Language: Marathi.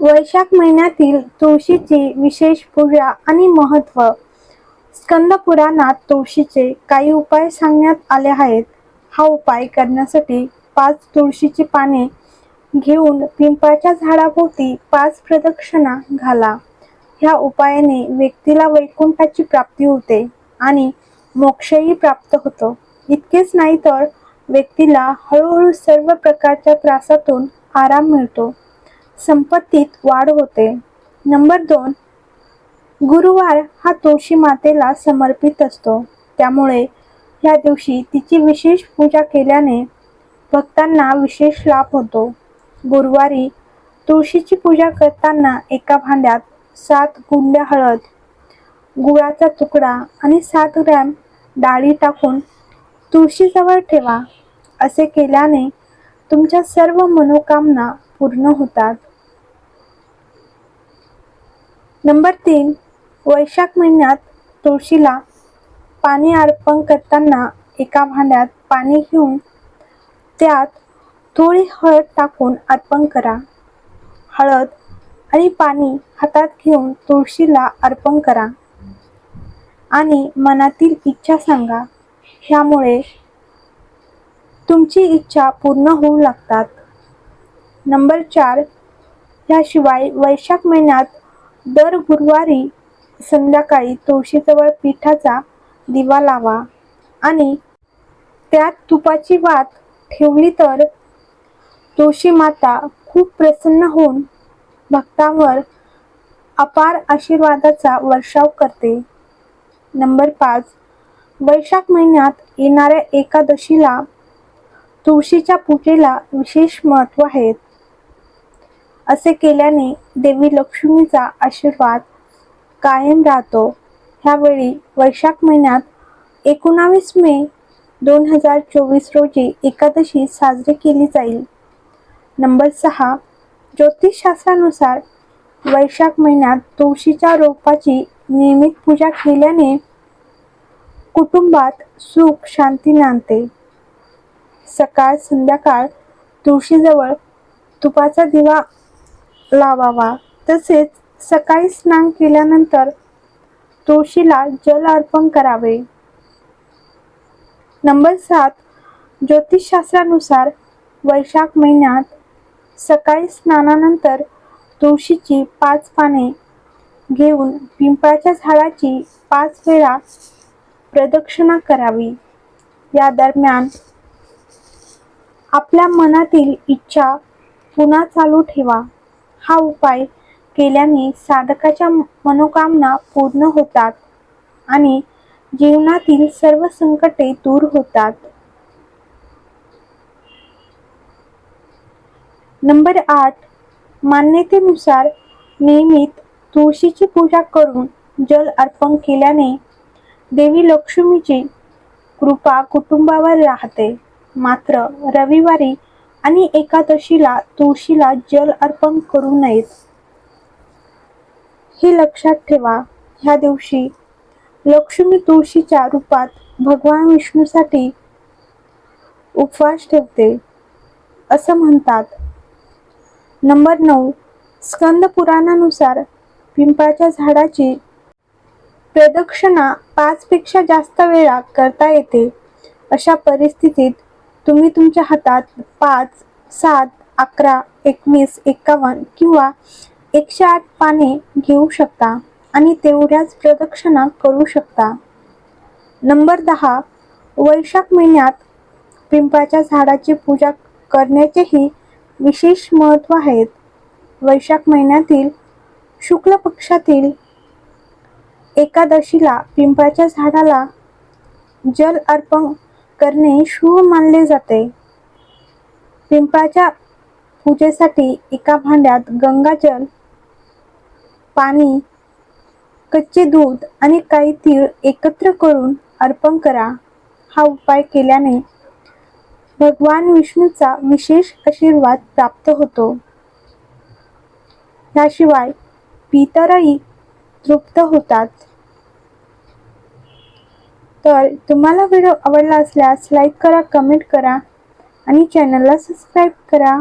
वैशाख महिन्यातील तुळशीची विशेष पूजा आणि महत्त्व. स्कंद पुराणात तुळशीचे काही उपाय सांगण्यात आले आहेत. हा उपाय करण्यासाठी पाच तुळशीची पाने घेऊन पिंपळाच्या झाडाभोवती पाच प्रदक्षिणा घाला. ह्या उपायाने व्यक्तीला वैकुंठाची प्राप्ती होते आणि मोक्षही प्राप्त होतो. इतकेच नाही तर व्यक्तीला हळूहळू सर्व प्रकारच्या त्रासातून आराम मिळतो. संपत्तीत वाढ होते. नंबर दोन गुरुवार हा तुळशी मातेला समर्पित असतो. त्यामुळे या दिवशी तिची विशेष पूजा केल्याने भक्तांना विशेष लाभ होतो. गुरुवारी तुळशीची पूजा करताना एका भांड्यात सात गुंड्या हळद गुळाचा तुकडा आणि सात ग्रॅम डाळी टाकून तुळशीजवळ ठेवा. असे केल्याने तुमच्या सर्व मनोकामना पूर्ण होतात. नंबर तीन वैशाख महिन्यात तुळशीला पाणी अर्पण करताना एका भांड्यात पाणी घेऊन त्यात थोडी हळद टाकून अर्पण करा. हळद आणि पाणी हातात घेऊन तुळशीला अर्पण करा. आणि मनातील इच्छा सांगा. ह्यामुळे तुमची इच्छा पूर्ण होऊ लागतात. नंबर चार ह्याशिवाय वैशाख महिन्यात दर गुरुवारी संध्याकाळी तुळशीजवळ पिठाचा दिवा लावा आणि त्यात तुपाची वात ठेवली तर तुळशी माता खूप प्रसन्न होऊन भक्तावर अपार आशीर्वादाचा वर्षाव करते. नंबर पाच. वैशाख महिन्यात येणाऱ्या एकादशीला तुळशीच्या पूजेला विशेष महत्त्व आहे. असे केल्याने देवी लक्ष्मीचा आशीर्वाद कायम राहतो. ह्यावेळी वैशाख महिन्यात एकोणावीस मे दोन हजार चोवीस रोजी एकादशी साजरी केली जाईल. नंबर सहा ज्योतिषशास्त्रानुसार वैशाख महिन्यात तुळशीच्या रोपाची नियमित पूजा केल्याने कुटुंबात सुख शांती नांदते. सकाळ संध्याकाळ तुळशीजवळ तुपाचा दिवा लावावा. तसेच सकाळी स्नान केल्यानंतर तुळशीला जल अर्पण करावे. नंबर सात ज्योतिषशास्त्रानुसार वैशाख महिन्यात सकाळी स्नानानंतर तुळशीची पाच पाने घेऊन पिंपळाच्या झाडाची पाच वेळा प्रदक्षिणा करावी. या दरम्यान आपल्या मनातील इच्छा पुन्हा चालू ठेवा. हा उपाय केल्याने साधकाच्या मनोकामना पूर्ण होतात आणि जीवनातील सर्व संकटे दूर होतात. नंबर आठ मान्यतेनुसार नियमित तुळशीची पूजा करून जल अर्पण केल्याने देवी लक्ष्मीची कृपा कुटुंबावर राहते. मात्र रविवारी आणि एकादशीला तुळशीला जल अर्पण करू नयेत. हे लक्षात ठेवा ह्या दिवशी लक्ष्मी तुळशीच्या रूपात भगवान विष्णूसाठी उपवास ठेवते. असं म्हणतात. नंबर नऊ स्कंद पुराणानुसार पिंपळाच्या झाडाची प्रदक्षिणा पाचपेक्षा जास्त वेळा करता येते अशा परिस्थितीत तुम्ही तुमच्या हातात पाच सात अकरा एकवीस एकावन्न किंवा एकशे आठ पाने घेऊ शकता आणि तेवढ्याच प्रदक्षिणा करू शकता. नंबर दहा वैशाख महिन्यात पिंपळाच्या झाडाची पूजा करण्याचेही विशेष महत्त्व आहेत वैशाख महिन्यातील शुक्ल पक्षातील एकादशीला पिंपळाच्या झाडाला जल अर्पण करणे शुभ मानले जाते. पिंपळाच्या पूजेसाठी एका भांड्यात गंगाजल पाणी कच्चे दूध आणि काही तीळ एकत्र करून अर्पण करा. हा उपाय केल्याने भगवान विष्णूचा विशेष आशीर्वाद प्राप्त होतो. याशिवाय पितरही तृप्त होतात. तर तुम्हाला व्हिडिओ आवडला असल्यास लाईक करा कमेंट करा आणि चॅनलला सबस्क्राईब करा.